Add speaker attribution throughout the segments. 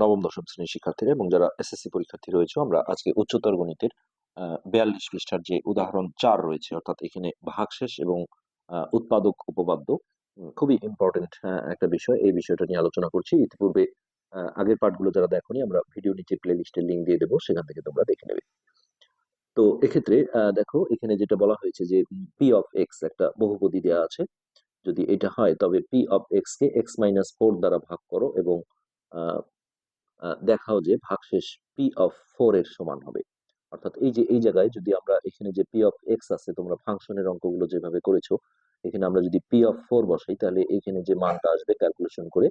Speaker 1: নবম, দশম শ্রেণির শিক্ষার্থীরা এবং যারা এসএসসি পরীক্ষার্থী রয়েছে, আমরা আজকে উচ্চতর গণিতের বিয়াল্লিশ পৃষ্ঠার যে উদাহরণ চার রয়েছে, অর্থাৎ এখানে ভাগশেষ এবং উৎপাদক উপপাদ্য খুবই ইম্পর্টেন্ট একটা বিষয়। এই বিষয়টা নিয়ে আলোচনা করছি। ইতিপূর্বে আগের পার্টগুলো যারা দেখোনি, আমরা ভিডিও নিচে প্লে লিস্টের লিঙ্ক দিয়ে দেবো, সেখান থেকে তোমরা দেখে নেবে। তো এক্ষেত্রে দেখো, এখানে যেটা বলা হয়েছে যে পি অফ এক্স একটা বহুপদী দেওয়া আছে। যদি এটা হয়, তবে পি অফ এক্স কে এক্স মাইনাস ফোর দ্বারা ভাগ করো এবং দেখাও যে ভাগশেষ পি অফ ফোর এর সমান হবে। অর্থাৎ এই যে এই জায়গায় যদি আমরা এখানে যে পি অফ এক্স আছে তোমরা ফাংশনের অঙ্কগুলো যেভাবে করেছ এখানে আমরা যদি পি অফ ফোর বসাই তাহলে এখানে যে মানটা আসবে ক্যালকুলেশন করে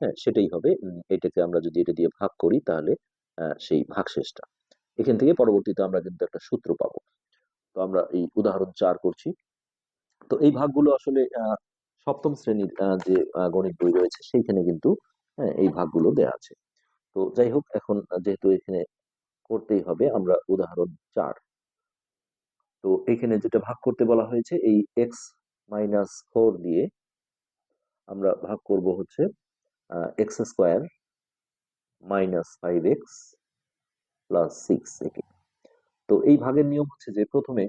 Speaker 1: হ্যাঁ সেটাই হবে। এটাকে আমরা যদি এটা দিয়ে ভাগ করি তাহলে সেই ভাগশেষটা। এখান থেকে পরবর্তীতে আমরা কিন্তু একটা সূত্র পাবো। তো আমরা এই উদাহরণ চার করছি। তো এই ভাগগুলো আসলে সপ্তম শ্রেণির যে গণিত বই রয়েছে সেইখানে কিন্তু হ্যাঁ, এই ভাগগুলো দেয়া আছে। তো যাই হোক, এখন যেহেতু এখানে করতেই হবে, আমরা উদাহরণ চার। তো এখানে যেটা ভাগ করতে বলা হয়েছে, এই এক্স মাইনাস ফোর দিয়ে আমরা ভাগ করব হচ্ছে X square minus five X plus six একে। তো এই ভাগের নিয়ম হচ্ছে যে প্রথমে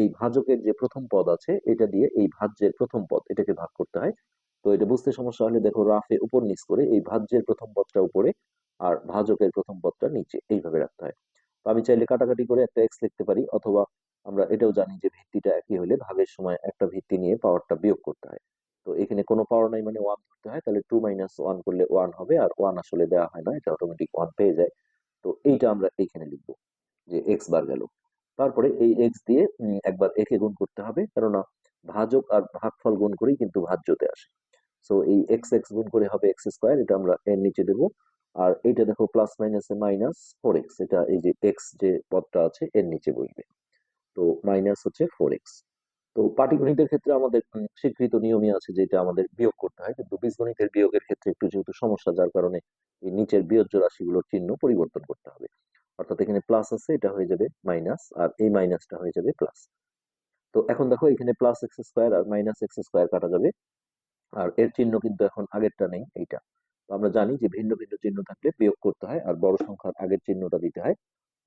Speaker 1: এই ভাজকের যে প্রথম পদ আছে, এটা দিয়ে এই ভাজ্যের প্রথম পদ এটাকে ভাগ করতে হয়। তো এটা বুঝতে সমস্যা হলে দেখো রাফে উপর নিচ করে এই ভাজ্যের প্রথম পদটা উপরে আর ভাজকের প্রথম পদটা নিচে, এইভাবে রাখতে হয়। তো আমি চাইলে কাটাকাটি করে একটা এক্স লিখতে পারি, অথবা আমরা এটাও জানি যে ভিত্তিটা একই হলে ভাগের সময় একটা ভিত্তি নিয়ে পাওয়ারটা বিয়োগ করতে হয়। তো এখানে কোনো পাওয়ার নাই মানে ওয়ান ধরতে হয়, তাহলে টু মাইনাস ওয়ান করলে ওয়ান হবে, আর ওয়ান আসলে দেওয়া হয় না, এটা অটোমেটিক ওয়ান পেয়ে যায়। তো এইটা আমরা এইখানে লিখব যে এক্স বার গেল। তারপরে এই এক্স দিয়ে একবার একে গুণ করতে হবে, কেননা ভাজক আর ভাগফল গুণ করেই কিন্তু ভাজ্যতে আসে। সো এই এক্স এক্স গুণ করে হবে এক্স স্কোয়ার এটা আমরা এর নিচে দেবো। আর এটা দেখো প্লাস মাইনাসে মাইনাস ফোর এক্স এটা এই যে এক্স যে পদটা আছে, এর নিচে বসবে। তো মাইনাস হচ্ছে ফোর এক্স তো পাটিগণিতের ক্ষেত্রে আমাদের স্বীকৃত নিয়মই আছে যেটা আমাদের বিয়োগ করতে হয়, কিন্তু বীজগণিতের বিয়োগের ক্ষেত্রে একটু যেহেতু সমস্যা, যার কারণে এই নিচের বিয়োজ্য রাশিগুলোর চিহ্ন পরিবর্তন করতে হবে। অর্থাৎ এখানে প্লাস আছে, এটা হয়ে যাবে মাইনাস আর এই মাইনাসটা হয়ে যাবে প্লাস তো এখন দেখো এখানে প্লাস এক্স স্কোয়ার আর মাইনাস এক্স স্কোয়ার কাটা যাবে। আর এর চিহ্ন কিন্তু এখন আগেরটা নেই, এইটা। আমরা জানি যে ভিন্ন ভিন্ন চিহ্ন থাকলে বিয়োগ করতে হয় আর বড় সংখ্যার আগের চিহ্নটা দিতে হয়।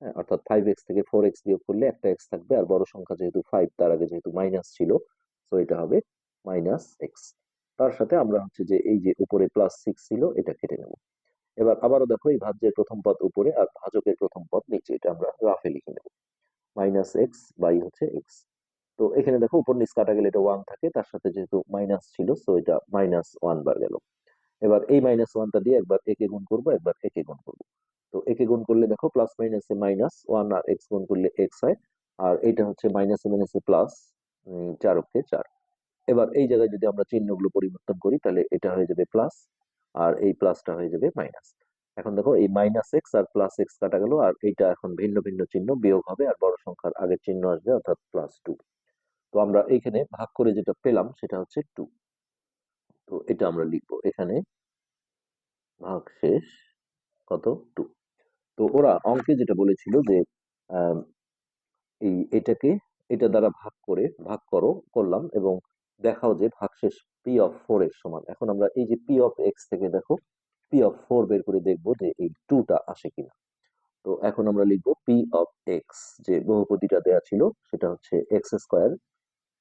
Speaker 1: হ্যাঁ, অর্থাৎ ফাইভ এক্স থেকে ফোর এক্স বিয়োগ করলে একটা এক্স থাকবে আর বড় সংখ্যা যেহেতু ফাইভ তার আগে যেহেতু মাইনাস ছিল তো এটা হবে মাইনাস এক্স তার সাথে আমরা হচ্ছে যে এই যে উপরে প্লাস সিক্স ছিল এটা কেটে নেব। এবার আবারও দেখো এই ভাজ্যের প্রথম পদ উপরে আর ভাজকের প্রথম পদ নিচে এটা আমরা রাফে লিখে নেব। মাইনাস এক্স বাই হচ্ছে এক্স তো এখানে দেখো উপর নিচ কাটা গেলে এটা ওয়ান থাকে তার সাথে যেহেতু মাইনাস ছিল সো এটা মাইনাস ওয়ান বার গেল। এবার এই মাইনাস ওয়ানটা দিয়ে একবার একে গুণ করব, একবার একে গুণ করব। তো একে গুণ করলে দেখো প্লাস মাইনাসে মাইনাস ওয়ান আর এক্স গুণ করলে এক্স হয়, আর এটা হচ্ছে মাইনাস এ মাইনাসে মাইনাসে প্লাস চার অক্ষে চার। এবার এই জায়গায় যদি আমরা চিহ্নগুলো পরিবর্তন করি, তাহলে এটা হয়ে যাবে প্লাস আর এই প্লাসটা হয়ে যাবে মাইনাস এখন দেখো এই মাইনাস এক্স আর প্লাস এক্স কাটা গেল, আর এইটা এখন ভিন্ন ভিন্ন চিহ্ন বিয়োগ হবে, আর বড় সংখ্যার আগের চিহ্ন আসবে, অর্থাৎ প্লাস টু তো আমরা এখানে ভাগ করে যেটা পেলাম, সেটা হচ্ছে টু তো এটা আমরা লিখব। এখানে ভাগ শেষ কত? টু। তো ওরা অঙ্কে যেটা বলেছিল যে এই এটাকে, এটা দ্বারা ভাগ করে, ভাগ করো, করলাম এবং দেখাও যে ভাগশেষ পি অফ ফোর এর সমান। এখন আমরা এই যে পি অফ এক্স থেকে দেখো পি অফ ফোর বের করে দেখব যে এই টুটা আসে কিনা। তো এখন আমরা লিখব পি অফ এক্স যে বহুপদীটা দেয়া ছিল, সেটা হচ্ছে X square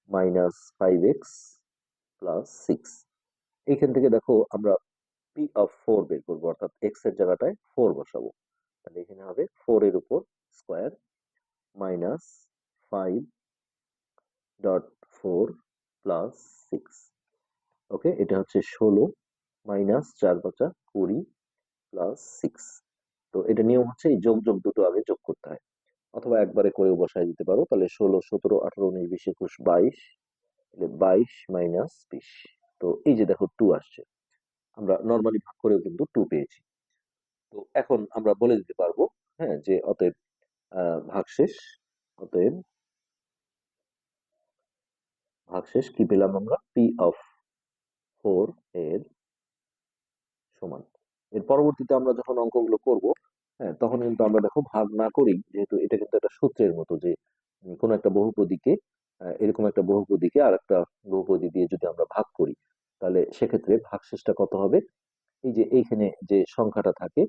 Speaker 1: minus five X plus six এইখান থেকে দেখো আমরা পি অফ ফোর বের করব, অর্থাৎ এক্সের জায়গাটায় ফোর বসাবো। তাহলে এখানে হবে ফোর এর উপর square minus five dot four plus six okay এটা হচ্ছে ষোলো মাইনাস চার পাঁচা কুড়ি প্লাস সিক্স তো এটা নিয়ম হচ্ছে এই যোগ যোগ দুটো আগে যোগ করতে হয়। অথবা একবারে করেও বসায় দিতে পারো। তাহলে ষোলো, সতেরো, আঠারো, উনিশ, বিশ, একুশ, বাইশ বাইশ মাইনাস বিশ। তো এই যে দেখো টু আসছে, আমরা নর্মালি ভাগ করেও কিন্তু টু পেয়েছি। তো এখন আমরা বলে দিতে পারব হ্যাঁ যে অতএব ভাগশেষ অতএব ভাগশেষ কি পেলাম আমরা? পি অফ ফোর এর সমান। এর পরবর্তীতে আমরা যখন অঙ্কগুলো করব হ্যাঁ তখন কিন্তু আমরা দেখো ভাগ না করি যেহেতু এটা কিন্তু একটা সূত্রের মতো যে কোনো একটা বহুপদীকে এরকম একটা বহুপদীকে আর একটা বহুপদী দিয়ে যদি আমরা ভাগ করি তাহলে সেক্ষেত্রে ভাগশেষটা কত হবে? এই যে এইখানে যে সংখ্যাটা থাকে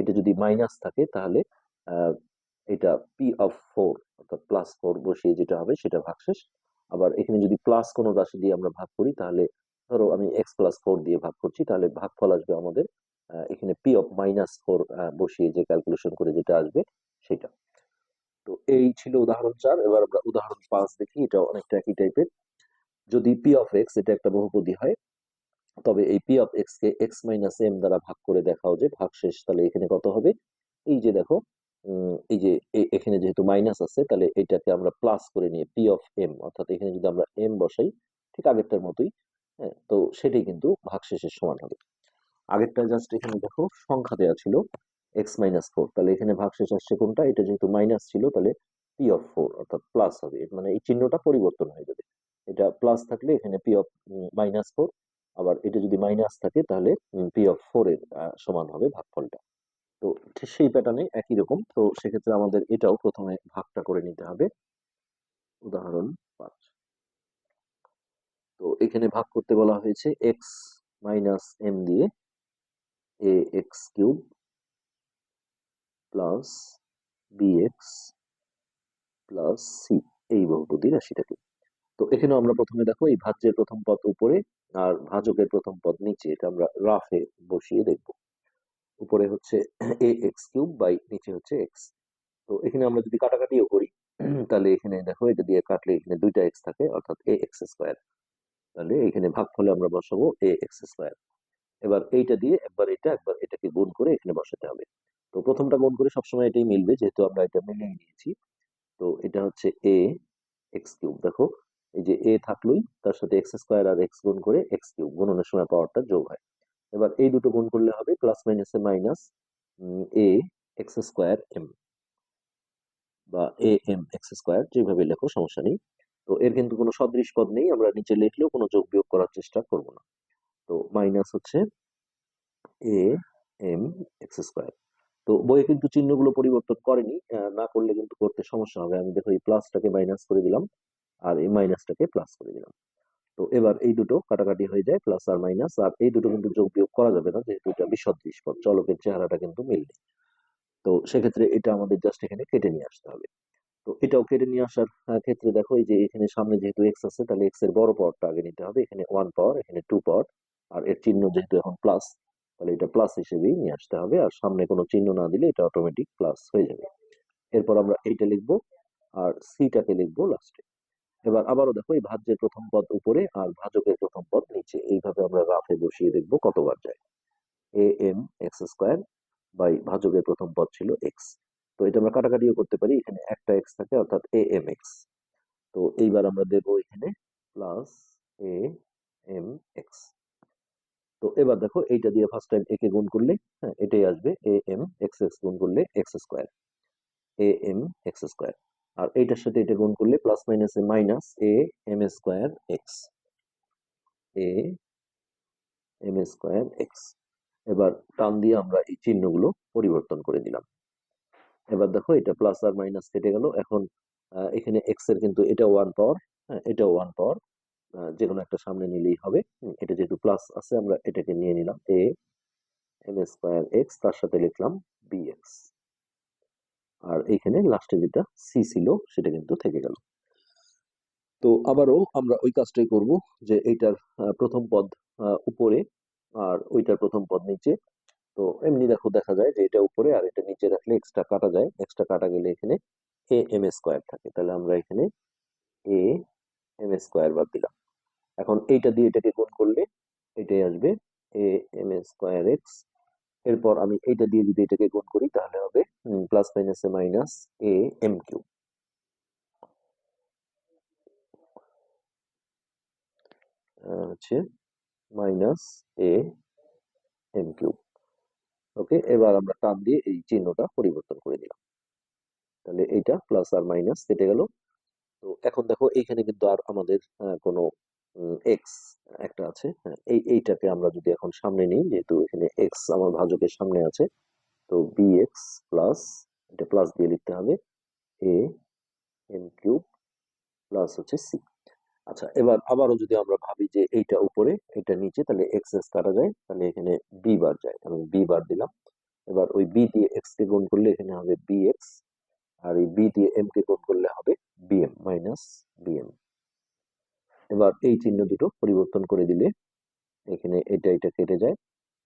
Speaker 1: এটা যদি মাইনাস থাকে তাহলে এটা পি অফ ফোর অর্থাৎ প্লাস ফোর বসিয়ে যেটা হবে সেটা ভাগশেষ। আবার এখানে যদি প্লাস কোনো রাশি দিয়ে আমরা ভাগ করি তাহলে, ধরো আমি এক্স প্লাস ফোর দিয়ে ভাগ করছি, তাহলে ভাগফল আসবে আমাদের এখানে পি অফ মাইনাস ফোর বসিয়ে যে ক্যালকুলেশন করে যেটা আসবে সেটা। তো এই ছিল উদাহরণ চার। এবার আমরা উদাহরণ পাঁচ দেখি, এটা অনেকটা একই টাইপের যদি পি অফ এক্স এটা একটা বহুপদী হয়, তবে এই পি অফ এক্স কে এক্স মাইনাস এম দ্বারা ভাগ করে দেখাও যে ভাগশেষ তাহলে এখানে কত হবে? এই যে দেখো এই যে এখানে যেহেতু মাইনাস আছে, তাহলে এটাকে আমরা প্লাস করে নিয়ে পি অফ এম অর্থাৎ এখানে যদি আমরা এম বসাই, ঠিক আগেরটার মতোই হ্যাঁ তো সেটাই কিন্তু ভাগশেষের সমান হবে। আগেরটা জাস্ট এখানে দেখো, সংখ্যা দেওয়া ছিল এক্স মাইনাস ফোর তাহলে এখানে ভাগশেষ আসছে কোনটা? এটা যেহেতু মাইনাস ছিল, তাহলে পি অফ ফোর অর্থাৎ প্লাস হবে। মানে এই চিহ্নটা পরিবর্তন হয়ে যাবে। এটা প্লাস থাকলে এখানে পি অফ মাইনাস ফোর আবার এটা যদি মাইনাস থাকে তাহলে পি অফ ফোর এর সমান হবে ভাগফলটা। তো সেই প্যাটার্নে একই রকম। তো সেক্ষেত্রে আমাদের এটাও প্রথমে ভাগটা করে নিতে হবে। উদাহরণ পাঁচ। তো এখানে ভাগ করতে বলা হয়েছে এক্স মাইনাস এম দিয়ে A X cube plus B X plus C এই বহুপদী রাশিটাকে। তো এখানেও আমরা প্রথমে দেখো, এই ভাজ্যের প্রথম পদ উপরে আর ভাজকের প্রথম পদ নিচে, এটা আমরা রাফে বসিয়ে দেখব। উপরে হচ্ছে এ এক্স কিউব বাই নিচে হচ্ছে এক্স তো এখানে আমরা যদি কাটাকাটিও করি, তাহলে এখানে দেখো, এটা দিয়ে কাটলে এখানে দুইটা এক্স থাকে, অর্থাৎ এ এক্স স্কোয়ার তাহলে এখানে ভাগ ফলে আমরা বসাবো এ এক্স স্কোয়ার এবার এইটা দিয়ে একবার এটা, একবার এটাকে গুণ করে এখানে বসাতে হবে। তো প্রথমটা গুণ করে সবসময় এটাই মিলবে, যেহেতু আমরা এটা মিলিয়ে নিয়েছি। তো এটা হচ্ছে এ এক্স কিউব দেখো। এই যে এ থাকলোই, তার সাথে এক্স স্কোয়ার আর এক্স গুণ করে এক্স কিউব, গুণনের সময় পাওয়ারটা যোগ হয়। এবার এই দুটো গুণ করলে হবে প্লাস মাইনাসে minus A X square M বা এ এম এক্স স্কোয়ার যেভাবে লেখো সমস্যা নেই। তো এর কিন্তু কোনো সদৃশ পদ নেই, আমরা নিচে লিখলেও কোনো যোগ বিয়োগ করার চেষ্টা করব না। তো মাইনাস হচ্ছে এ এম এক্স স্কোয়ার তো বইয়ে কিন্তু চিহ্নগুলো পরিবর্তন করেনি না করলে কিন্তু করতে সমস্যা হবে। আমি দেখো এই প্লাসটাকে মাইনাস করে দিলাম। আর এই মাইনাসটাকে প্লাস করে দিলাম। তো এবার এই দুটো কাটাকাটি হয়ে যায় প্লাস আর মাইনাস আর এই দুটো কিন্তু যোগ বিয়োগ করা যাবে না, যেহেতু এটা বিসদৃশ পদ, চলকের চেহারাটা কিন্তু মিলবে। তো সেক্ষেত্রে এটা আমাদের জাস্ট এখানে কেটে নিয়ে আসতে হবে। তো এটাও কেটে নিয়ে আসার ক্ষেত্রে দেখো এই যে এখানে সামনে যেহেতু এক্স আছে, তাহলে এক্সের বড় পাওয়ারটা আগে নিতে হবে। এখানে ওয়ান পাওয়ার এখানে টু পাওয়ার আর এর চিহ্ন যেহেতু এখন প্লাস তাহলে এটা প্লাস হিসেবেই নিয়ে আসতে হবে। আর সামনে কোনো চিহ্ন না দিলে এটা অটোমেটিক প্লাস হয়ে যাবে। এরপর আমরা এইটা লিখব, আর সিটাকে লিখব লাস্টে এবার আবারও দেখো, এই ভাজ্যের প্রথম পদ উপরে আর ভাজকের প্রথম পদ নিচে। এইভাবে আমরা রাফে বসিয়ে দেখব কতবার যায়। A M X square by ভাজকের প্রথম পদ ছিল এক্স তো এটা আমরা কাটাকাটিও করতে পারি, এখানে একটা এক্স থাকে, অর্থাৎ এ এম এক্স তো এইবার আমরা দেবো এখানে প্লাস এ এম এক্স তো এবার দেখো, এইটা দিয়ে ফার্স্ট টাইম একে গুণ করলে হ্যাঁ এটাই আসবে এ এম এক্স এক্স গুণ করলে X square A M X square আর এইটার সাথে এটা গুণ করলে plus minus A minus A M square X A M square X এবার টান দিয়ে আমরা এই চিহ্নগুলো পরিবর্তন করে দিলাম এবার দেখো এটা প্লাস আর মাইনাস কেটে গেল। এখন এখানে এক্সের কিন্তু এটা ওয়ান পাওয়ার হ্যাঁ এটা ওয়ান পাওয়ার যে কোনো একটা সামনে নিলেই হবে। এটা যেহেতু প্লাস আছে, আমরা এটাকে নিয়ে নিলাম এ এম স্কোয়ার এক্স তার সাথে লিখলাম বি এক্স আর এইখানে লাস্টে যেটা সি ছিল সেটা কিন্তু থেকে গেল। তো আবারও আমরা ওই কাজটাই করব যে এইটার প্রথম পদ উপরে আর ওইটার প্রথম পদ নিচে। তো এমনি দেখো দেখা যায় যে এটা উপরে আর এটা নিচে রাখলে এক্সট্রা কাটা যায়। এক্সট্রা কাটা গেলে এখানে এ এম স্কোয়ার থাকে। তাহলে আমরা এখানে এ এম স্কোয়ার বাদ দিলাম। এখন এইটা দিয়ে এটাকে গুণ করলে এটাই আসবে এ এম স্কোয়ার এক্স এরপর আমি এইটা দিয়ে যদি এটাকে গুণ করি, তাহলে হবে প্লাস মাইনাসে মাইনাস এ এম কিউ হচ্ছে minus A M cube okay এবার আমরা টান দিয়ে এই চিহ্নটা পরিবর্তন করে দিলাম তাহলে এইটা প্লাস আর মাইনাস কেটে গেল। তো এখন দেখো, এইখানে কিন্তু আর আমাদের কোনো এক্স একটা আছে। হ্যাঁ, এই এইটাকে আমরা যদি এখন সামনে নিই যেহেতু এখানে এক্স আমার ভাজকের সামনে আছে তো বি এক্স প্লাস এটা প্লাস দিয়ে লিখতে হবে এ এম কিউব প্লাস হচ্ছে সি আচ্ছা এবার আবারও যদি আমরা ভাবি যে এইটা উপরে এটা নিচে তাহলে এক্স এক্স কাটা যায় তাহলে এখানে বি বার যায় আমি বি বার দিলাম। এবার ওই বি দিয়ে এক্স কে গুণ করলে এখানে হবে বি এক্স আর এই বি দিয়ে এম কে গুণ করলে হবে বিএম মাইনাস বিএম এবার এই চিহ্ন দুটো পরিবর্তন করে দিলে এখানে এটা এটা কেটে যায়।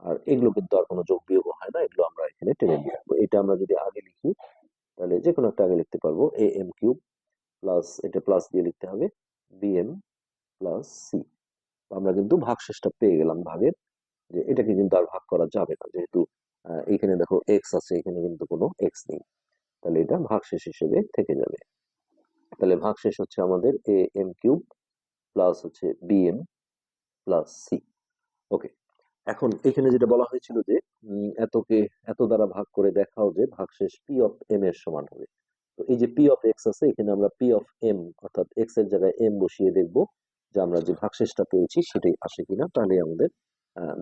Speaker 1: আর এগুলো কিন্তু আর কোনো যোগ বিয়োগ হয় না, এগুলো আমরা এখানে টেনে নিয়ে রাখব এটা আমরা যদি আগে লিখি, তাহলে যে কোনো একটা আগে লিখতে পারব। এ এম কিউব প্লাস এটা প্লাস দিয়ে লিখতে হবে। বি এম প্লাস সি আমরা কিন্তু ভাগশেষটা পেয়ে গেলাম ভাগের, যে এটাকে কিন্তু আর ভাগ করা যাবে না। যেহেতু এখানে দেখো এক্স আছে, এখানে কিন্তু কোনো এক্স নেই। তাহলে এটা ভাগশেষ হিসেবে থেকে যাবে। তাহলে ভাগশেষ হচ্ছে আমাদের এ এম কিউব প্লাস হচ্ছে B M plus C okay এখন এখানে যেটা বলা হয়েছিল যে এতকে, এত দ্বারা ভাগ করে দেখাও যে ভাগশেষ পি অফ এম এর সমান হবে। তো এই যে পি অফ এক্স আছে, এখানে আমরা পি অফ এম অর্থাৎ এক্সের জায়গায় এম বসিয়ে দেখব যে আমরা যে ভাগশেষটা পেয়েছি সেটাই আসে কিনা, তাহলে আমাদের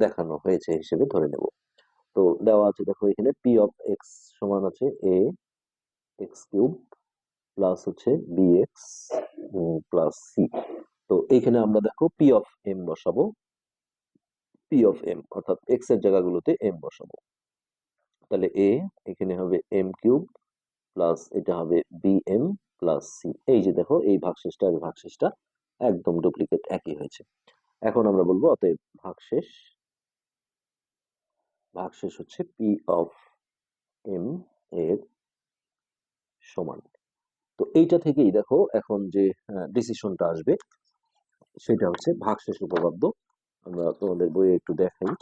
Speaker 1: দেখানো হয়েছে হিসেবে ধরে নেব। তো দেওয়া আছে দেখো এখানে পি অফ এক্স সমান আছে এ এক্স কিউব প্লাস হচ্ছে বি এক্স প্লাস সি তো এইখানে আমরা দেখো পি অফ এম বসাবো। পি অফ এম অর্থাৎ এক্সের জায়গাগুলোতে এম বসাবো। তাহলে এ এখানে হবে এম কিউব প্লাস এটা হবে বি এম প্লাস সি এই যে দেখো, এই ভাগশেষটা আর ভাগশেষটা একদম ডুপ্লিকেট একই হয়েছে। এখন আমরা বলব অতএব ভাগশেষ ভাগশেষ হচ্ছে পি অফ এম এর সমান। তো এইটা থেকেই দেখো এখন যে ডিসিশনটা আসবে। সেটা হচ্ছে ভাগশেষ উপপাদ্য। আমরা তোমাদের বইয়ে একটু দেখাই।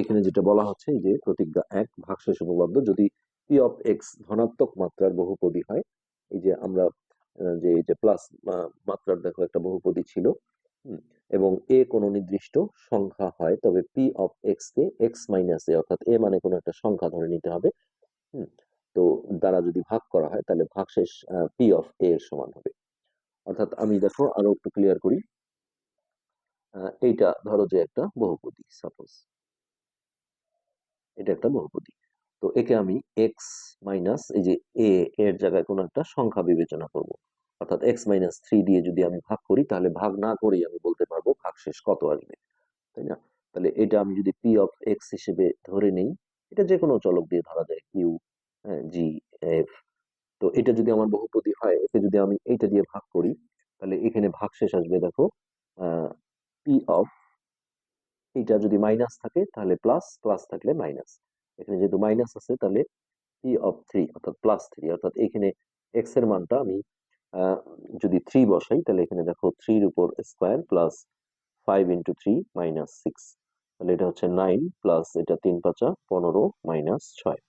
Speaker 1: এখানে যেটা বলা হচ্ছে যে প্রতিজ্ঞা এক, ভাগশেষ উপপাদ্য। যদি পি অফ এক্স ধনাত্মক মাত্রার বহুপদী হয়, এই যে আমরা যে এই যে প্লাস মাত্রার দেখো একটা বহুপদী ছিল এবং এ কোনো নির্দিষ্ট সংখ্যা হয়, তবে পি অফ এক্স কে এক্স মাইনাস এ অর্থাৎ এ মানে কোনো একটা সংখ্যা ধরে নিতে হবে তো দ্বারা যদি ভাগ করা হয়, তাহলে ভাগশেষ পি অফ এ এর সমান হবে। অর্থাৎ আমি দেখো আরও একটু ক্লিয়ার করি। এইটা ধরো যে একটা বহুপদী সাপোজ এটা একটা বহুপদী। তো একে আমি এক্স মাইনাস এই যে এ এর জায়গায় কোনো একটা সংখ্যা বিবেচনা করব। অর্থাৎ এক্স মাইনাস থ্রি দিয়ে যদি আমি ভাগ করি, তাহলে ভাগ না করেই আমি বলতে পারব ভাগশেষ কত আসবে। তাই না? তাহলে এটা আমি যদি পি অফ এক্স হিসেবে ধরে নেই, এটা যে কোনো চলক দিয়ে ধরা যায় কিউ জি এফ তো এটা যদি আমার বহুপদী হয়, একে যদি আমি এইটা দিয়ে ভাগ করি, তাহলে এখানে ভাগশেষ আসবে দেখো পি অফ এটা যদি মাইনাস থাকে, তাহলে প্লাস প্লাস থাকলে মাইনাস এখানে যেহেতু মাইনাস আছে, তাহলে পি অফ থ্রি অর্থাৎ প্লাস থ্রি অর্থাৎ এখানে এক্সের মানটা আমি যদি থ্রি বসাই, তাহলে এখানে দেখো থ্রির উপর square plus five into three minus six তাহলে এটা হচ্ছে নাইন প্লাস এটা তিন পাঁচা পনেরো মাইনাস ছয়।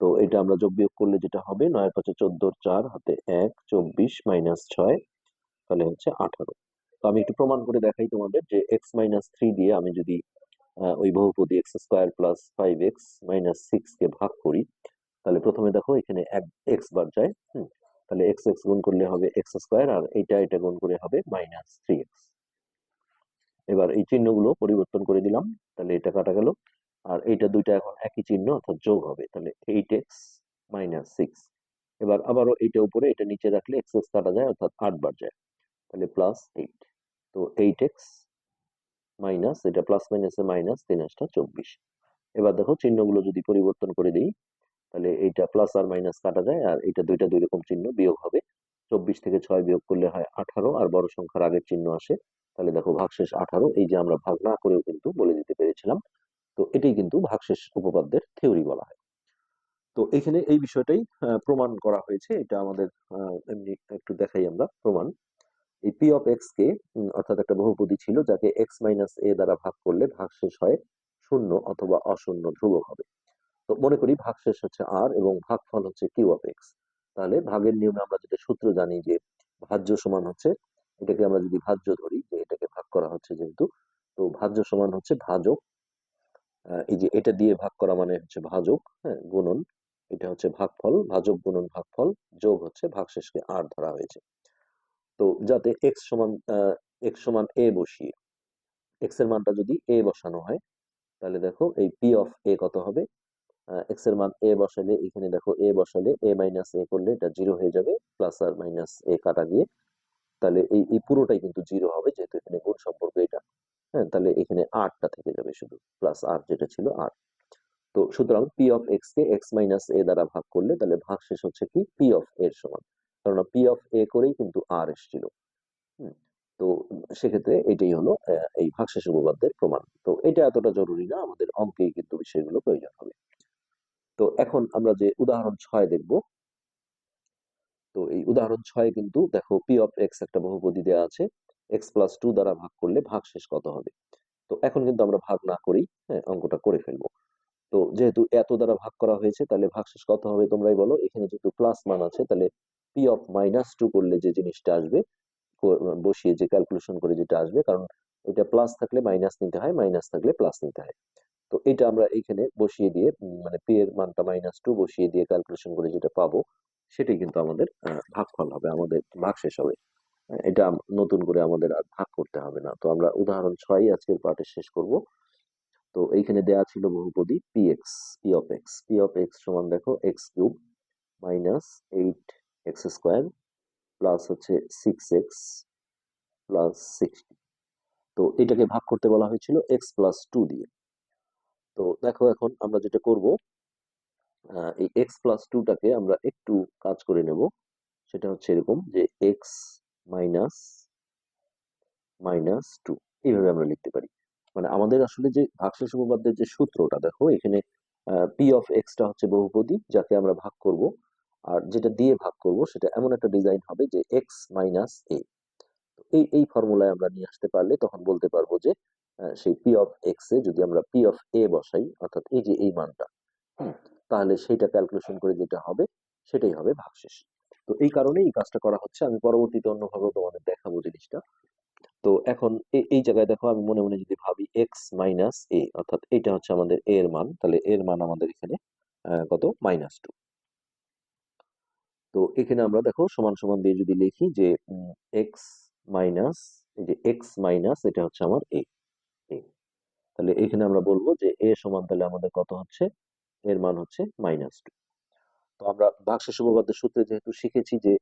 Speaker 1: তো এটা আমরা যোগ বিয়োগ করলে যেটা হবে নয় পাঁচা চোদ্দোর চার, হাতে এক, চব্বিশ মাইনাস ছয়, তাহলে হচ্ছে আঠারো। তো আমি একটু প্রমাণ করে দেখাই তোমাদের যে এক্স মাইনাস থ্রি দিয়ে আমি যদি ওই বহুপদী X square plus five X minus six কে ভাগ করি, তাহলে প্রথমে দেখো এখানে এক এক্স বার যায়, হুম, তাহলে এক্স এক্স গুণ করলে হবে এক্স স্কোয়ার আর এটা এটা গুণ করে হবে মাইনাস থ্রি এক্স এবার এই চিহ্নগুলো পরিবর্তন করে দিলাম, তাহলে এটা কাটা গেল। আর এইটা দুইটা এখন একই চিহ্ন, অর্থাৎ যোগ হবে। তাহলে এইট এক্স মাইনাস সিক্স এবার আবারও এইটা উপরে, এটা নিচে রাখলে এক্স এক্স কাটা যায়, অর্থাৎ আট বার যায়। তাহলে প্লাস এইট তো এইট এক্স মাইনাস এটা প্লাস মাইনাসে মাইনাস তিন আটটা চব্বিশ। এবার দেখো চিহ্নগুলো যদি পরিবর্তন করে দিই, তাহলে এইটা প্লাস আর মাইনাস কাটা যায়, আর এটা দুইটা দুই রকম চিহ্ন বিয়োগ হবে। চব্বিশ থেকে ছয় বিয়োগ করলে হয় আঠারো, আর বড় সংখ্যার আগের চিহ্ন আসে। তাহলে দেখো ভাগশেষ আঠারো, এই যে আমরা ভাগ না করেও কিন্তু বলে দিতে পেরেছিলাম। তো এটাই কিন্তু ভাগশেষ উপপাদ্যের থিওরি বলা হয়। তো এখানে এই বিষয়টাই প্রমাণ করা হয়েছে। এটা আমাদের এমনি একটু দেখাই আমরা প্রমাণ। এই পি অফ এক্স কে অর্থাৎ একটা বহুপদী ছিল যাকে এক্স মাইনাস এ দ্বারা ভাগ করলে ভাগশেষ হয় শূন্য অথবা অশূন্য ধ্রুবক হবে। তো মনে করি ভাগশেষ হচ্ছে আর এবং ভাগফল হচ্ছে কিউ অফ এক্স তাহলে ভাগের নিয়মে আমরা যেটা সূত্র জানি যে ভাজ্য সমান হচ্ছে, এটাকে আমরা যদি ভাজ্য ধরি যে এটাকে ভাগ করা হচ্ছে যেহেতু, তো ভাজ্য সমান হচ্ছে ভাজক এই যে এটা দিয়ে ভাগ করা মানে হচ্ছে ভাজক হ্যাঁ গুণন। এটা হচ্ছে ভাগফল, ভাজক গুণন ভাগফল যোগ হচ্ছে ভাগশেষকে আর ধরা হয়েছে। তো যাতে এক্স সমান এক্স সমান এ বসিয়ে এক্সের মানটা যদি এ বসানো হয়, তাহলে দেখো এই পি অফ এ কত হবে? এক্সের মান এ বসালে, এখানে দেখো এ বসালে এ মাইনাস এ করলে এটা জিরো হয়ে যাবে প্লাস আর মাইনাস এ কাটা গিয়ে তাহলে এই এই পুরোটাই কিন্তু জিরো হবে, যেহেতু এখানে গুণ সম্পর্ক এটা। হ্যাঁ তাহলে এখানে আটটা থেকে যাবে শুধু প্লাস আর যেটা ছিল আর তো সুতরাং পি অফ এক্স কে এক্স মাইনাস এ দ্বারা ভাগ করলে তাহলে ভাগ শেষ হচ্ছে কি? পি অফ এর সমান। কারণ পি অফ এ করেই কিন্তু আর এসেছিল। তো সেক্ষেত্রে এটাই হলো এই ভাগশেষ উপপাদ্যের প্রমাণ। তো এটা এতটা জরুরি না, আমাদের অঙ্কেই কিন্তু বিষয়গুলো প্রয়োজন হবে। তো এখন আমরা যে উদাহরণ ছয় দেখব। তো এই উদাহরণ ছয় কিন্তু দেখো পি অফ এক্স একটা বহুপদী দেওয়া আছে। এক্স প্লাস টু দ্বারা ভাগ করলে ভাগশেষ কত হবে? তো এখন কিন্তু আমরা ভাগ না করেই হ্যাঁ অঙ্কটা করে ফেলব। তো যেহেতু এত দ্বারা ভাগ করা হয়েছে তাহলে ভাগশেষ কত হবে তোমরাই বলো? এখানে যেহেতু প্লাস মান আছে তাহলে পি অফ মাইনাস টু করলে যে জিনিসটা আসবে বসিয়ে যে ক্যালকুলেশন করে যেটা আসবে কারণ এটা প্লাস থাকলে মাইনাস নিতে হয় মাইনাস থাকলে প্লাস নিতে হয়। তো এটা আমরা এখানে বসিয়ে দিয়ে মানে পি এর মানটা মাইনাস টু বসিয়ে দিয়ে ক্যালকুলেশন করে যেটা পাবো সেটাই কিন্তু আমাদের ভাগফল হবে আমাদের ভাগশেষ হবে। আহ, এটা নতুন করে আমাদের আর ভাগ করতে হবে না। তো আমরা উদাহরণ ছয় আজকের পাঠে শেষ করব। তো এইখানে দেয়া ছিল বহুপদী P X P of X P of X সমান দেখো X cube minus eight X square plus হচ্ছে সিক্স এক্স প্লাস সিক্সটি তো এটাকে ভাগ করতে বলা হয়েছিল এক্স প্লাস টু দিয়ে। তো দেখো এখন আমরা যেটা করব এই এক্স প্লাস টুটাকে আমরা একটু কাজ করে নেব। সেটা হচ্ছে এরকম যে এক্স মাইনাস মাইনাস টু এইভাবে আমরা লিখতে পারি। মানে আমাদের আসলে যে ভাগশেষ উপপাদ্যের যে সূত্রটা, দেখো, এখানে পি অফ এক্সটা হচ্ছে বহুপদী যাকে আমরা ভাগ করব, আর যেটা দিয়ে ভাগ করব, সেটা এমন একটা ডিজাইন হবে যে এক্স মাইনাস এ এই এই ফর্মুলায় আমরা নিয়ে আসতে পারলে তখন বলতে পারব যে সেই পি অফ এক্স এ যদি আমরা পি অফ এ বসাই, অর্থাৎ এই যে এই মানটা তাহলে সেইটা ক্যালকুলেশন করে যেটা হবে, সেটাই হবে ভাগশেষ। তো এই কারণে এই কাজটা করা হচ্ছে। আমি পরবর্তীতে অন্যভাবে তোমাদের দেখাবো জিনিসটা। তো এখন এই জায়গায় দেখো, আমি মনে মনে যদি ভাবি এক্স মাইনাস এ অর্থাৎ এটা হচ্ছে আমাদের এর মান, তাহলে এর মান আমাদের এখানে কত? মাইনাস টু তো এখানে আমরা দেখো, সমান সমান দিয়ে যদি লিখি যে এক্স মাইনাস এই যে এক্স মাইনাস এটা হচ্ছে আমার এ তাহলে এখানে আমরা বলব যে এ সমান তাহলে আমাদের কত হচ্ছে? এর মান হচ্ছে মাইনাস টু তো আমরা ভাগশেষ উপপাদ্যের সূত্রে যেহেতু শিখেছি যে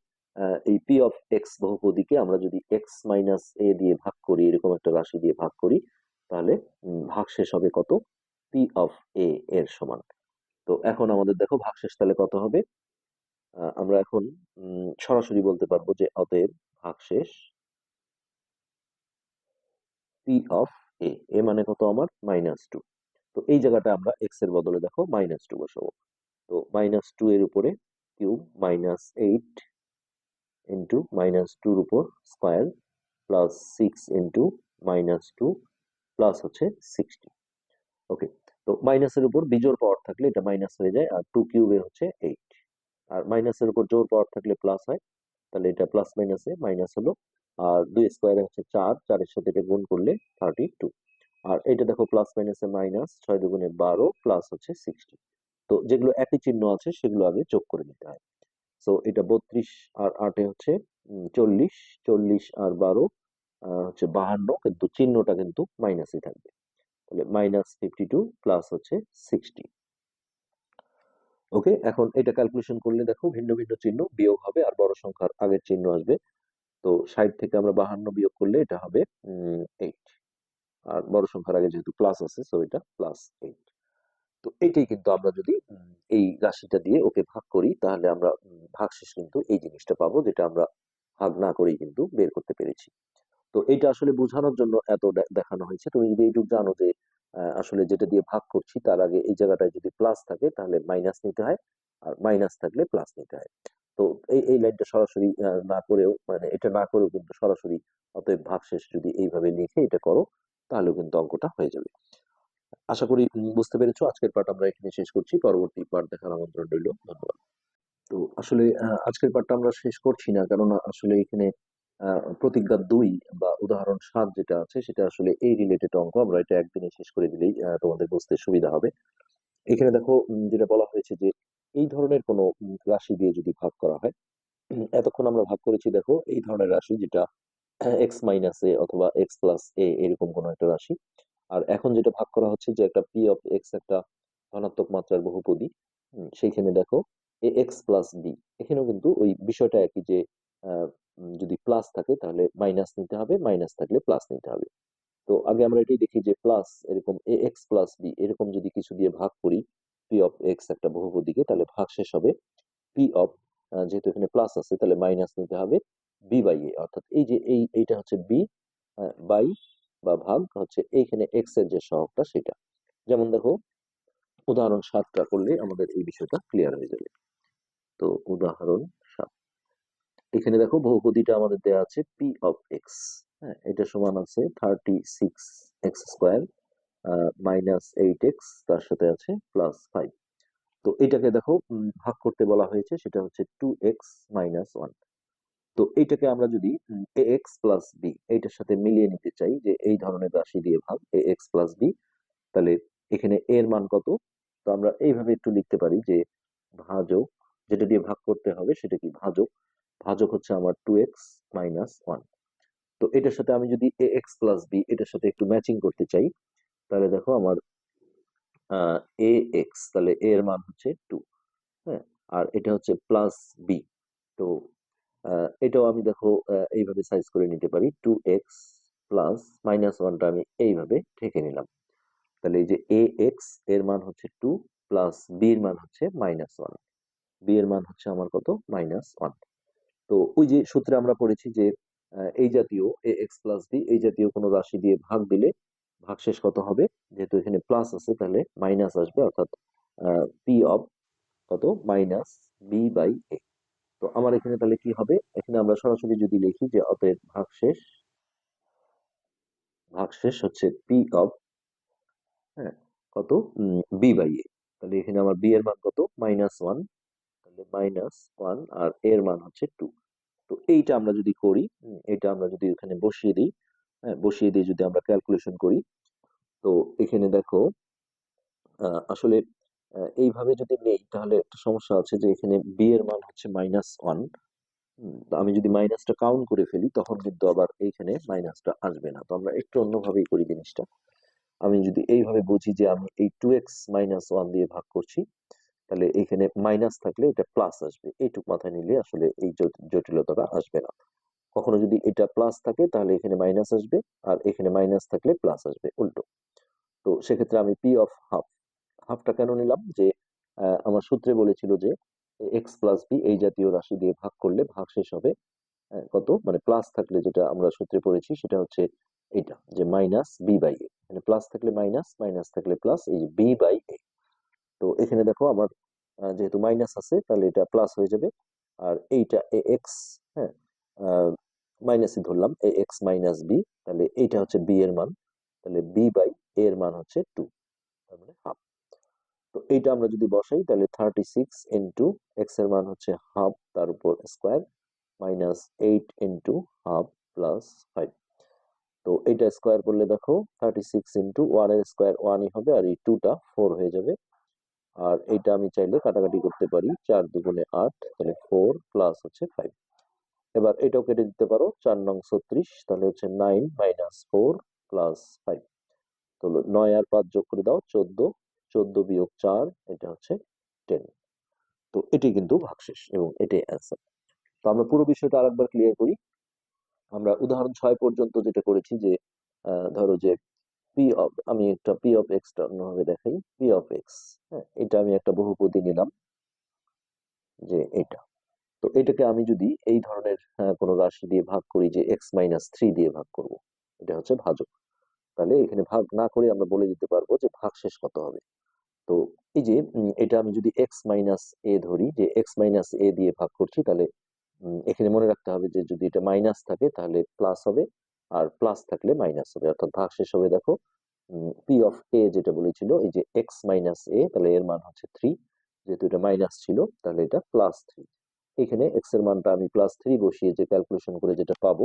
Speaker 1: এই পি অফ এক্স বহুপদীকে আমরা যদি এক্স মাইনাস এ দিয়ে ভাগ করি, এরকম একটা রাশি দিয়ে ভাগ করি, তাহলে ভাগশেষ হবে কত? পি অফ এ এর সমান। তো এখন আমাদের দেখো ভাগশেষ তাহলে কত হবে? আমরা এখন সরাসরি বলতে পারব যে অতএব ভাগশেষ পি অফ এ এ মানে কত আমার? মাইনাস টু তো এই জায়গাটা আমরা এক্সের বদলে দেখো মাইনাস টু বসাবো। তো মাইনাস টু এর উপরে cube minus eight into minus টুর উপর square plus six into minus two plus হচ্ছে সিক্সটি ওকে তো মাইনাসের উপর বিজোড় পাওয়ার থাকলে এটা মাইনাস হয়ে যায় আর টু কিউবের হচ্ছে এইট আর মাইনাসের উপর জোর পাওয়ার থাকলে প্লাস হয়, তাহলে এটা প্লাস মাইনাসে মাইনাস হলো। আর দুই স্কোয়ারে হচ্ছে চার, চারের সাথে এটা গুণ করলে থার্টি টু আর এটা দেখো প্লাস মাইনাসে মাইনাস ছয় দুগুণে বারো প্লাস হচ্ছে সিক্সটি তো যেগুলো একই চিহ্ন আছে সেগুলো আগে যোগ করে নিতে হয়। সো এটা বত্রিশ আর আটে হচ্ছে চল্লিশ চল্লিশ আর বারো হচ্ছে বাহান্ন, কিন্তু চিহ্নটা কিন্তু মাইনাসই থাকবে। তাহলে মাইনাস ফিফটি টু প্লাস হচ্ছে সিক্সটি ওকে এখন এটা ক্যালকুলেশন করলে দেখো ভিন্ন ভিন্ন চিহ্ন বিয়োগ হবে আর বড় সংখ্যার আগের চিহ্ন আসবে। তো ষাট থেকে আমরা বাহান্ন বিয়োগ করলে এটা হবে এইট আর বড় সংখ্যার আগে যেহেতু প্লাস আছে সো এটা প্লাস এইট তো এটাই কিন্তু আমরা যদি এই রাশিটা দিয়ে ওকে ভাগ করি, তাহলে আমরা ভাগশেষ কিন্তু এই জিনিসটা পাবো যেটা আমরা ভাগ না করেই কিন্তু বের করতে পেরেছি। তো এটা আসলে বোঝানোর জন্য এত দেখানো হয়েছে। তুমি যদি এইটুকু জানো যে আসলে যেটা দিয়ে ভাগ করছি, তার আগে এই জায়গাটায় যদি প্লাস থাকে, তাহলে মাইনাস নিতে হয়, আর মাইনাস থাকলে প্লাস নিতে হয়। তো এই এই লাইনটা সরাসরি না করেও মানে এটা না করেও কিন্তু সরাসরি অতএব ভাগশেষ যদি এইভাবে লিখে এটা করো, তাহলেও কিন্তু অঙ্কটা হয়ে যাবে। আশা করি বুঝতে পেরেছ। আজকের পাঠ আমরা এখানে শেষ করছি। পরবর্তী পাঠ দেখার আমন্ত্রণ রইল। ধন্যবাদ। তো আসলে আজকের পার্টটা আমরা শেষ করছি না কেননা আসলে এখানে প্রতিজ্ঞা দুই বা উদাহরণ সাত যেটা আছে, সেটা আসলে এই রিলেটেড অঙ্ক। আমরা এটা একদিনে শেষ করে দিলেই তোমাদের বুঝতে সুবিধা হবে। এখানে দেখো যেটা বলা হয়েছে যে, এই ধরনের কোনো রাশি দিয়ে যদি ভাগ করা হয়, এতক্ষণ আমরা ভাগ করেছি, দেখো, এই ধরনের রাশি যেটা, এক্স মাইনাস এ অথবা এক্স প্লাস এ, এরকম কোনো একটা রাশি। আর এখন যেটা ভাগ করা হচ্ছে যে একটা পি অফ এক্স একটা ধনাত্মক মাত্রার বহুপদী সেইখানে দেখো এ এক্স প্লাস বি এখানেও কিন্তু ওই বিষয়টা একই যে যদি প্লাস থাকে তাহলে মাইনাস নিতে হবে মাইনাস থাকলে প্লাস নিতে হবে। তো আগে আমরা এটাই দেখি যে প্লাস এরকম এ এক্স প্লাস বি এরকম যদি কিছু দিয়ে ভাগ করি পি অফ এক্স একটা বহুপদীকে, তাহলে ভাগ শেষ হবে পি অফ যেহেতু এখানে প্লাস আছে, তাহলে মাইনাস নিতে হবে বি বাই এ অর্থাৎ এই যে এই, এইটা হচ্ছে বি বাই বা ভাগ হচ্ছে এইখানে এক্সের যে সহগটা সেটা। যেমন দেখো, উদাহরণ সাতটা করলে আমাদের এই বিষয়টা ক্লিয়ার হয়ে যাবে। তো উদাহরণ সাত। এখানে দেখো বহুপদীটা আমাদের দেওয়া আছে পি অফ এক্স হ্যাঁ? এটা সমান আছে thirty six X square minus eight X তার সাথে আছে প্লাস ফাইভ তো এটাকে দেখো ভাগ করতে বলা হয়েছে, সেটা হচ্ছে টু এক্স মাইনাস ওয়ান তো এইটাকে আমরা যদি এ এক্স প্লাস বি এইটার সাথে মিলিয়ে নিতে চাই যে এই ধরনের রাশি দিয়ে ভাগ এ এক্স প্লাস বি তাহলে এখানে এর মান কত? তো আমরা এইভাবে একটু লিখতে পারি যে ভাজক, যেটা দিয়ে ভাগ করতে হবে সেটা কি ভাজক? ভাজক হচ্ছে আমার টু এক্স মাইনাস ওয়ান তো এটার সাথে আমি যদি এ এক্স প্লাস বি এটার সাথে একটু ম্যাচিং করতে চাই, তাহলে দেখো আমার এ এক্স তাহলে এর মান হচ্ছে টু হ্যাঁ? আর এটা হচ্ছে প্লাস বি তো এটাও আমি দেখো এইভাবে সাইজ করে নিতে পারি। টু এক্স প্লাস মাইনাস ওয়ানটা আমি এইভাবে ঠেকে নিলাম। তাহলে এই যে এ এক্সের মান হচ্ছে টু প্লাস বি এর মান হচ্ছে মাইনাস ওয়ান বি এর মান হচ্ছে আমার কত? মাইনাস ওয়ান তো ওই যে সূত্রে আমরা পড়েছি যে এই জাতীয় এ এক্স প্লাস বি এই জাতীয় কোনো রাশি দিয়ে ভাগ দিলে ভাগশেষ কত হবে? যেহেতু এখানে প্লাস আছে, তাহলে মাইনাস আসবে। অর্থাৎ পি অফ কত? মাইনাস বি বাই এ তো আমার এখানে তাহলে কি হবে? এখানে আমরা সরাসরি যদি লিখি যে অতএব ভাগশেষ ভাগশেষ হচ্ছে পি অফ হ্যাঁ কত? বি বাই এ তাহলে এখানে আমার বি এর মান কত? মাইনাস ওয়ান তাহলে মাইনাস ওয়ান আর এর মান হচ্ছে টু তো এইটা আমরা যদি করি এটা আমরা যদি এখানে বসিয়ে দিই হ্যাঁ বসিয়ে দিয়ে যদি আমরা ক্যালকুলেশন করি, তো এখানে দেখো আসলে এইভাবে যদি নেই, তাহলে একটা সমস্যা আছে যে এখানে বি এর মান হচ্ছে মাইনাস ওয়ান আমি যদি মাইনাসটা কাউন্ট করে ফেলি, তখন কিন্তু আবার এইখানে মাইনাসটা আসবে না। তো আমরা একটু অন্যভাবেই করি জিনিসটা। আমি যদি এইভাবে বুঝি যে আমি এই টু এক্স মাইনাস ওয়ান দিয়ে ভাগ করছি, তাহলে এখানে মাইনাস থাকলে এটা প্লাস আসবে। এইটুক মাথায় নিলে আসলে এই জটিলতাটা আসবে না। কখনো যদি এটা প্লাস থাকে, তাহলে এখানে মাইনাস আসবে, আর এখানে মাইনাস থাকলে প্লাস আসবে, উল্টো। তো সেক্ষেত্রে আমি পি অফ হাফ হাফটা কেন নিলাম? যে আমার সূত্রে বলেছিল যে এক্স প্লাস বি এই জাতীয় রাশি দিয়ে ভাগ করলে ভাগ শেষ হবে। কত? মানে প্লাস থাকলে যেটা আমরা সূত্রে পড়েছি সেটা হচ্ছে এটা, যে মাইনাস বি বাই এ মানে প্লাস থাকলে মাইনাস মাইনাস থাকলে প্লাস এই যে বি বাই এ তো এখানে দেখো আমার যেহেতু মাইনাস আছে, তাহলে এটা প্লাস হয়ে যাবে। আর এইটা এ এক্স হ্যাঁ? মাইনাসই ধরলাম এ এক্স মাইনাস বি তাহলে এইটা হচ্ছে বি এর মান। তাহলে বি বাই এ এর মান হচ্ছে টু তার মানে হাফ তো এইটা আমরা যদি বসাই, তাহলে থার্টি সিক্স ইন্টু এক্সের মান হচ্ছে হাফ তার উপর square minus eight into half plus five তো এটা স্কোয়ার করলে দেখো থার্টি সিক্স ইন্টু ওয়ানের স্কোয়ার ওয়ানই হবে, আর এই টুটা ফোর হয়ে যাবে। আর এইটা আমি চাইলে কাটাকাটি করতে পারি, চার দুগুণে আট, তাহলে ফোর প্লাস হচ্ছে ফাইভ এবার এটাও কেটে দিতে পারো, চার নং ছত্রিশ, তাহলে হচ্ছে nine minus four plus five তো নয় আর পাঁচ যোগ করে দাও, চোদ্দ চোদ্দ বিয়োগ চার এটা হচ্ছে টেন তো এটি কিন্তু ভাগশেষ এবং এটাই অ্যান্সার তো আমরা পুরো বিষয়টা আরেকবার ক্লিয়ার করি। আমরা উদাহরণ ছয় পর্যন্ত যেটা করেছি যে ধরো যে পি অফ আমি একটা পি অফ এক্স অন্যভাবে দেখাই। পি অফ এক্স হ্যাঁ এটা আমি একটা বহুপদী নিলাম যে এটা। তো এটাকে আমি যদি এই ধরনের আহ, কোনো রাশি দিয়ে ভাগ করি যে এক্স মাইনাস থ্রি দিয়ে ভাগ করব এটা হচ্ছে ভাজক। তাহলে এখানে ভাগ না করে আমরা বলে দিতে পারব যে ভাগ শেষ কত হবে। এই যে এটা আমি যদি এক্স মাইনাস এ ধরি, যে এক্স মাইনাস এ দিয়ে ভাগ করছি, তাহলে এখানে মনে রাখতে হবে যে যদি এটা মাইনাস থাকে, তাহলে প্লাস হবে, আর প্লাস থাকলে মাইনাস হবে। অর্থাৎ ভাগ শেষ হবে, দেখো পি অফ এ যেটা বলেছিল, এই যে এক্স মাইনাস এ তাহলে এর মান হচ্ছে থ্রি যেহেতু এটা মাইনাস ছিল, তাহলে এটা প্লাস থ্রি এখানে এক্সের মানটা আমি প্লাস থ্রি বসিয়ে যে ক্যালকুলেশন করে যেটা পাবো,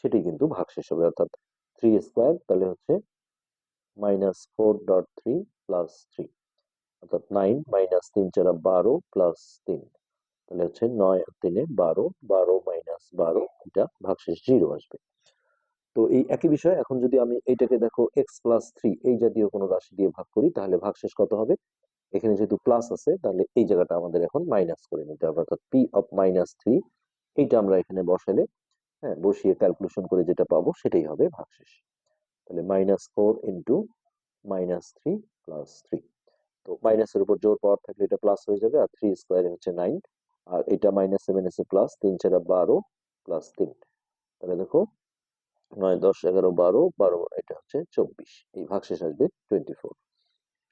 Speaker 1: সেটাই কিন্তু ভাগশেষ হবে। অর্থাৎ থ্রি স্কোয়ার তাহলে হচ্ছে minus four dot three plus three অর্থাৎ নাইন মাইনাস তিন চারা বারো প্লাস তিন। তাহলে হচ্ছে নয় তিনে বারো বারো মাইনাস বারো, এটা ভাগশেষ জিরো আসবে। তো এই একই বিষয়, এখন যদি আমি এইটাকে দেখো এক্স প্লাস থ্রি এই জাতীয় কোনো রাশি দিয়ে ভাগ করি, তাহলে ভাগশেষ কত হবে? এখানে যেহেতু প্লাস আছে, তাহলে এই জায়গাটা আমাদের এখন মাইনাস করে নিতে হবে, অর্থাৎ পি অফ মাইনাস থ্রি এইটা আমরা এখানে বসালে হ্যাঁ বসিয়ে ক্যালকুলেশন করে যেটা পাবো, সেটাই হবে ভাগশেষ। তাহলে minus four into minus three plus three তো মাইনাসের উপর জোর পাওয়ার থাকলে এটা প্লাস হয়ে যাবে, আর থ্রি স্কোয়ারে হচ্ছে নাইন আর এটা মাইনাস সেভেন এসে প্লাস তিন চারা বারো প্লাস তিন। তাহলে দেখো, নয়, দশ, এগারো, বারো বারো, এটা হচ্ছে চব্বিশ। এই ভাগশেষ আসবে টোয়েন্টি ফোর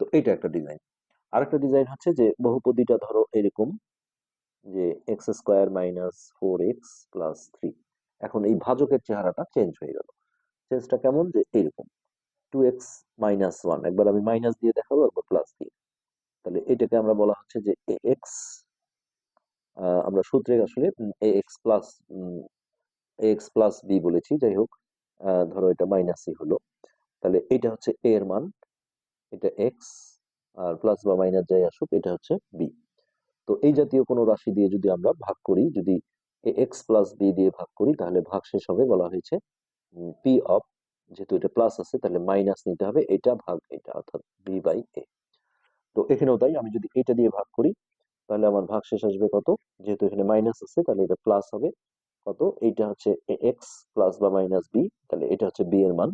Speaker 1: তো এটা একটা ডিজাইন আরেকটা ডিজাইন হচ্ছে যে বহুপদীটা ধরো এরকম, যে X square minus four X plus three এখন এই ভাজকের চেহারাটা চেঞ্জ হয়ে গেল। চেঞ্জটা কেমন? যে এইরকম টু এক্স মাইনাস ওয়ান একবার আমি মাইনাস দিয়ে দেখাবো, একবার প্লাস দিয়ে। তাহলে এটাকে আমরা বলা হচ্ছে যে এ এক্স আমরা সূত্রে আসলে A X plus X plus B বলেছি। যাই হোক ধরো এটা মাইনাসই হলো। তাহলে এটা হচ্ছে এ এর মান। এটা এক্স আর প্লাস বা মাইনাস যাই আসুক, এটা হচ্ছে বি তো এই জাতীয় কোনো রাশি দিয়ে যদি আমরা ভাগ করি, যদি এ এক্স প্লাস বি দিয়ে ভাগ করি, তাহলে ভাগ শেষ হবে বলা হয়েছে পি অফ যেহেতু এটা প্লাস আছে, তাহলে মাইনাস নিতে হবে, এটা ভাগ এটা, অর্থাৎ বি বাই এ তো এখানেও তাই, আমি যদি এটা দিয়ে ভাগ করি, তাহলে আমার ভাগ শেষ আসবে কত? যেহেতু এখানে মাইনাস আছে, তাহলে এটা প্লাস হবে কত? এইটা হচ্ছে এক্স প্লাস বা মাইনাস বি তাহলে এটা হচ্ছে বি এর মান।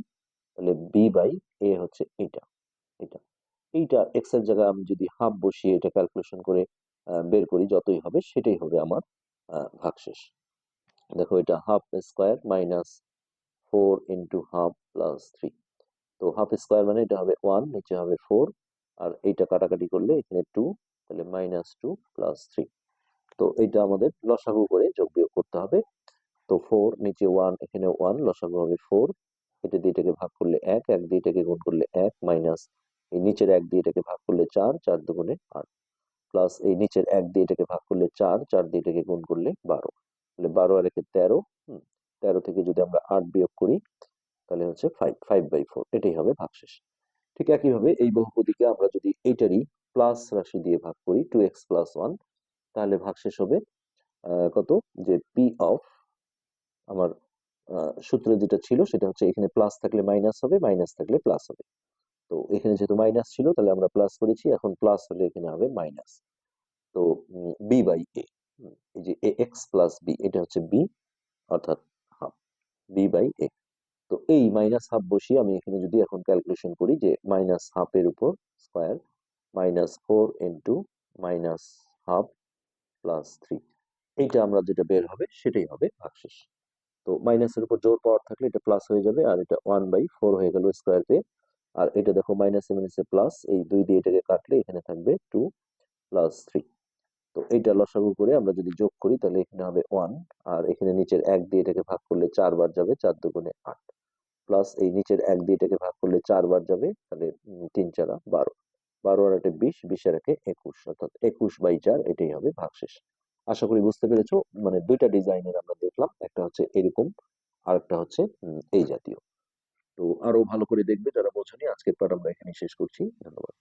Speaker 1: তাহলে বি বাই এ হচ্ছে এটা এটা এইটা এক্সের জায়গায় আমি যদি হাফ বসিয়ে এটা ক্যালকুলেশন করে বের করি, যতই হবে, সেটাই হবে আমার ভাগশেষ দেখো এটা half square minus four into half plus three তো হাফ স্কোয়ার মানে এটা হবে ওয়ান নিচে হবে ফোর আর এইটা কাটাকাটি করলে এখানে টু তাহলে মাইনাস টু প্লাস থ্রি তো এটা আমাদের লসাগু করে যোগ বিয়োগ করতে হবে। তো ফোর নিচে ওয়ান এখানে ওয়ান লসাগু হবে ফোর এটা দিয়ে এটাকে ভাগ করলে এক এক দিয়ে এটাকে গুণ করলে এক মাইনাস এই নিচের এক দিয়ে এটাকে ভাগ করলে চার চার দুগুণে আট। প্লাস এই নিচের এক দিয়ে এটাকে ভাগ করলে চার চার দিয়ে এটাকে গুণ করলে বারো। তাহলে বারো আর একে তেরো তেরো থেকে যদি আমরা আট বিয়োগ করি, তাহলে হচ্ছে ফাইভ ফাইভ বাই ফোর এটাই হবে ভাগশেষ। ঠিক একইভাবে এই বহুপদীকে আমরা যদি এইটারই প্লাস রাশি দিয়ে ভাগ করি টু এক্স প্লাস ওয়ান তাহলে ভাগশেষ হবে কত? যে পি অফ আমার সূত্র যেটা ছিল সেটা হচ্ছে এখানে প্লাস থাকলে মাইনাস হবে মাইনাস থাকলে প্লাস হবে। তো এখানে যেহেতু মাইনাস ছিল, তাহলে আমরা প্লাস করেছি, এখন প্লাস হলে এখানে হবে মাইনাস তো বি বাই এ এই যে এ এক্স প্লাস বি এটা হচ্ছে বি অর্থাৎ এই মাইনাস হাফ বসিয়ে আমি এখানে যদি এখন ক্যালকুলেশন করি যে মাইনাস হাফের উপর square minus four into minus half plus three এইটা আমরা যেটা বের হবে সেটাই হবে ভাগশেষ। তো মাইনাসের উপর জোর পাওয়ার থাকলে এটা প্লাস হয়ে যাবে আর এটা ওয়ান বাই ফোর হয়ে গেল স্কোয়ার পেয়ে আর এটা দেখো মাইনাস মাইনাসে প্লাস এই দুই দিয়ে এটাকে কাটলে এখানে থাকবে টু প্লাস থ্রি তো এইটা লসাগু করে আমরা যদি যোগ করি তাহলে এখানে হবে ওয়ান আর এখানে নিচের এক দিয়ে এটাকে ভাগ করলে চারবার যাবে, চার দুগুণে আট। প্লাস এই নিচের এক দিয়ে এটাকে ভাগ করলে চারবার যাবে, তাহলে তিন চারা বারো। বারো আর একটা বিশ বিশের একে একুশ, অর্থাৎ একুশ বাই চার, এটাই হবে ভাগশেষ। আশা করি বুঝতে পেরেছ মানে দুইটা ডিজাইনের আমরা দেখলাম, একটা হচ্ছে এরকম আর একটা হচ্ছে এই জাতীয়। তো আরও ভালো করে দেখবে যারা বোঝেনি, আজকের পাঠ আমরা এখানে শেষ করছি, ধন্যবাদ।